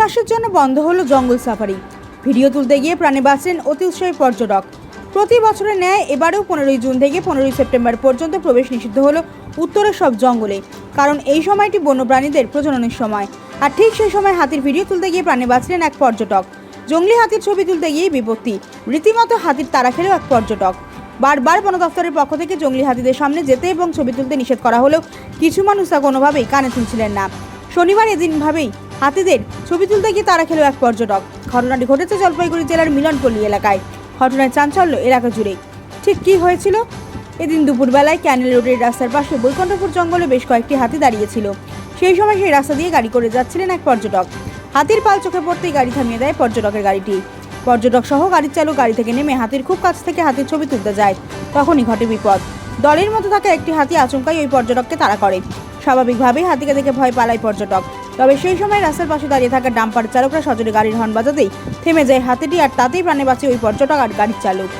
মাসের জন্য বন্ধ হলো জঙ্গল সাফারি। ভিডিও তুলতে গিয়ে প্রাণে বাঁচলেন অতি উৎসাহী পর্যটক। প্রতি বছরের ন্যায় এবারেও পনেরোই জুন থেকে পনেরোই সেপ্টেম্বর পর্যন্ত প্রবেশ নিষিদ্ধ হলো উত্তরের সব জঙ্গলে, কারণ এই সময়টি বন্যপ্রাণীদের প্রজননের সময়। আর ঠিক সেই সময় হাতির ভিডিও তুলতে গিয়ে প্রাণে বাঁচলেন এক পর্যটক। জঙ্গলি হাতির ছবি তুলতে গিয়ে বিপত্তি। রীতিমতো হাতির তাড়া খেলেও এক পর্যটক। বারবার বন দফতরের পক্ষ থেকে জঙ্গলি হাতিদের সামনে যেতে এবং ছবি তুলতে নিষেধ করা হলেও কিছু মানুষ তা কোনোভাবেই কানে তুলছিলেন না। শনিবার এদিন ভাবেই হাতিদের ছবি তুলতে গিয়ে তারা খেলো এক পর্যটক। ঘটনাটি ঘটেছে জলপাইগুড়ি জেলার মিলনপল্লী এলাকায়। ঘটনায় চাঞ্চল্য এলাকা জুড়ে ঠিক কী হয়েছিল? এদিন দুপুরবেলায় ক্যানেল রোডের রাস্তার পাশে বৈকুণ্ঠপুর জঙ্গলে বেশ কয়েকটি হাতি দাঁড়িয়েছিল। সেই সময় সেই রাস্তা দিয়ে গাড়ি করে যাচ্ছিলেন এক পর্যটক। হাতির পাল চোখে পড়তেই গাড়ি থামিয়ে দেয় পর্যটকের গাড়িটি। পর্যটক সহ গাড়ির চালক গাড়ি থেকে নেমে হাতির খুব কাছ থেকে হাতির ছবি তুলতে যায়। তখনই ঘটে বিপদ। দলের মতো থাকা একটি হাতি আচমকাই ওই পর্যটককে তাড়া করে। স্বাভাবিকভাবেই হাতিকে দেখে ভয় পালায় পর্যটক। তবে সেই সময় রাস্তার পাশে দাঁড়িয়ে থাকা ডাম্পার চালকরা সজোরে গাড়ির হর্ন বাজাতেই থেমে যায় হাতিটি আর তাতেই প্রাণে বাঁচে ওই পর্যটক আর গাড়ির চালক।